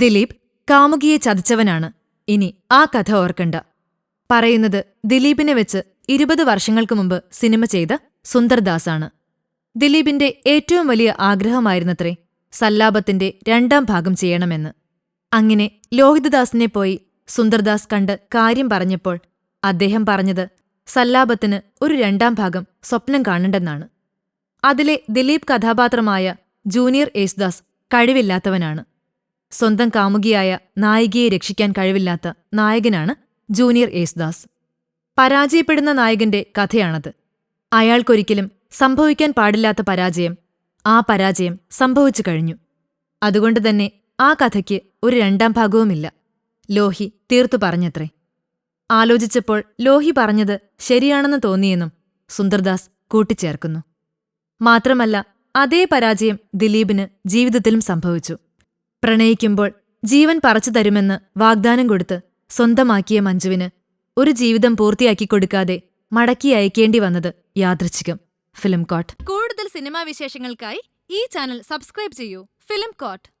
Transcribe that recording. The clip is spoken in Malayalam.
ദിലീപ് കാമുകിയെ ചതിച്ചവനാണ്. ഇനി ആ കഥ ഓർക്കണ്ട. പറയുന്നത് ദിലീപിനെ വെച്ച് ഇരുപത് വർഷങ്ങൾക്ക് മുമ്പ് സിനിമ ചെയ്ത സുന്ദർദാസാണ്. ദിലീപിന്റെ ഏറ്റവും വലിയ ആഗ്രഹമായിരുന്നത്രേ സല്ലാപത്തിന്റെ രണ്ടാം ഭാഗം ചെയ്യണമെന്ന്. അങ്ങനെ ലോഹിതദാസിനെ പോയി സുന്ദർദാസ് കണ്ട് കാര്യം പറഞ്ഞപ്പോൾ അദ്ദേഹം പറഞ്ഞത് സല്ലാപത്തിന് ഒരു രണ്ടാം ഭാഗം സ്വപ്നം കാണണ്ടെന്നാണ്. അതിലെ ദിലീപ് കഥാപാത്രമായ ജൂനിയർ യേശുദാസ് കഴിവില്ലാത്തവനാണ്. സ്വന്തം കാമുകിയായ നായികയെ രക്ഷിക്കാൻ കഴിവില്ലാത്ത നായകനാണ് ജൂനിയർ യേസുദാസ് പരാജയപ്പെടുന്ന നായകന്റെ കഥയാണത്. അയാൾക്കൊരിക്കലും സംഭവിക്കാൻ പാടില്ലാത്ത പരാജയം ആ പരാജയം സംഭവിച്ചു കഴിഞ്ഞു. അതുകൊണ്ട് തന്നെ ആ കഥയ്ക്ക് ഒരു രണ്ടാം ഭാഗവുമില്ല. ലോഹി തീർത്തു പറഞ്ഞത്രേ. ആലോചിച്ചപ്പോൾ ലോഹി പറഞ്ഞത് ശരിയാണെന്ന് തോന്നിയെന്നും സുന്ദർദാസ് കൂട്ടിച്ചേർക്കുന്നു. മാത്രമല്ല അതേ പരാജയം ദിലീപിന് ജീവിതത്തിലും സംഭവിച്ചു. പ്രണയിക്കുമ്പോൾ ജീവൻ പറച്ചു തരുമെന്ന് വാഗ്ദാനം കൊടുത്ത് സ്വന്തമാക്കിയ മഞ്ജുവിന് ഒരു ജീവിതം പൂർത്തിയാക്കി കൊടുക്കാതെ മടക്കി അയക്കേണ്ടി വന്നത് യാദൃച്ഛികം. ഫിലിം കോട്ട്. കൂടുതൽ സിനിമാ വിശേഷങ്ങൾക്കായി ഈ ചാനൽ സബ്സ്ക്രൈബ് ചെയ്യൂ. Film coat.